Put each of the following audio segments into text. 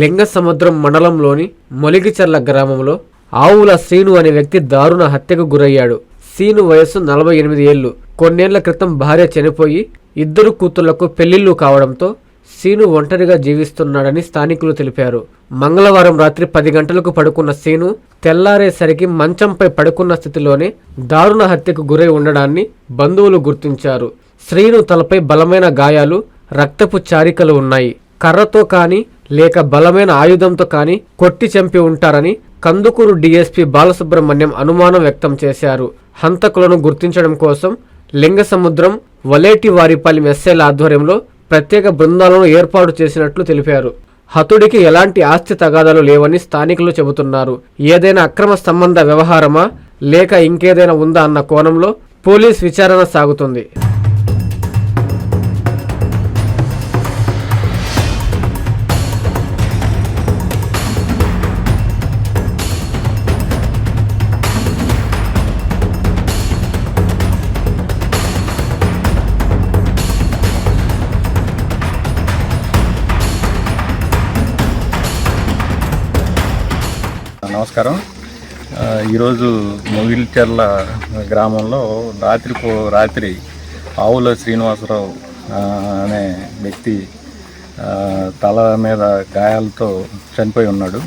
లింగసముద్రం మండలంలోని మొలిగిచర్ల గ్రామంలో ఆవుల శ్రీను అనే వ్యక్తి దారుణ హత్యకు గురయ్యాడు. సీను వయస్సు నలభై ఎనిమిది ఏళ్ళు కొన్నేళ్ళ క్రితం భార్య చనిపోయి ఇద్దరు కూతుళ్ళకు పెళ్ళిళ్ళు కావడంతో సీను ఒంటరిగా జీవిస్తున్నాడని స్థానికులు తెలిపారు. మంగళవారం రాత్రి పది గంటలకు పడుకున్న సీను తెల్లారేసరికి మంచంపై పడుకున్న స్థితిలోనే దారుణ హత్యకు గురై ఉండడాన్ని బంధువులు గుర్తించారు. శ్రీను తలపై బలమైన గాయాలు రక్తపు చారికలు ఉన్నాయి. కర్రతో కానీ లేక బలమైన ఆయుధంతో కానీ కొట్టి చంపి ఉంటారని కందుకూరు డీఎస్పీ బాలసుబ్రహ్మణ్యం అనుమానం వ్యక్తం చేశారు. హంతకులను గుర్తించడం కోసం లింగసముద్రం వలేటి వారిపాలెం ఎస్ఐల ఆధ్వర్యంలో ప్రత్యేక బృందాలను ఏర్పాటు చేసినట్లు తెలిపారు. హతుడికి ఎలాంటి ఆస్తి తగాదాలు లేవని స్థానికులు చెబుతున్నారు. ఏదైనా అక్రమ సంబంధ వ్యవహారమా? లేక ఇంకేదైనా ఉందా అన్న కోణంలో పోలీస్ విచారణ సాగుతుంది. నమస్కారం. ఈరోజు మొగిల్చెర్ల గ్రామంలో రాత్రి రాత్రి ఆవుల శ్రీనివాసరావు అనే వ్యక్తి తల మీద గాయాలతో చనిపోయి ఉన్నాడు.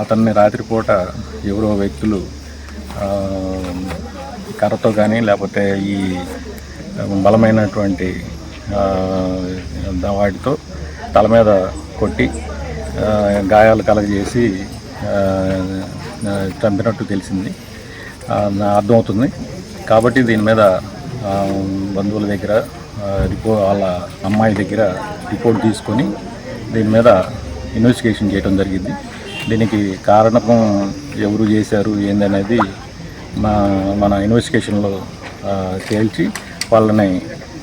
అతన్ని రాత్రిపూట ఎవరో వ్యక్తులు కర్రతో కానీ లేకపోతే ఈ బలమైనటువంటి వాటితో తల మీద కొట్టి గాయాలు కలగజేసి చంపినట్టు తెలిసింది. అర్థమవుతుంది. కాబట్టి దీని మీద బంధువుల దగ్గర రిపోర్ట్ వాళ్ళ అమ్మాయి దగ్గర రిపోర్ట్ తీసుకొని దీని మీద ఇన్వెస్టిగేషన్ చేయడం జరిగింది. దీనికి కారణం ఎవరు చేశారు ఏందనేది మా మన ఇన్వెస్టిగేషన్లో తేల్చి వాళ్ళని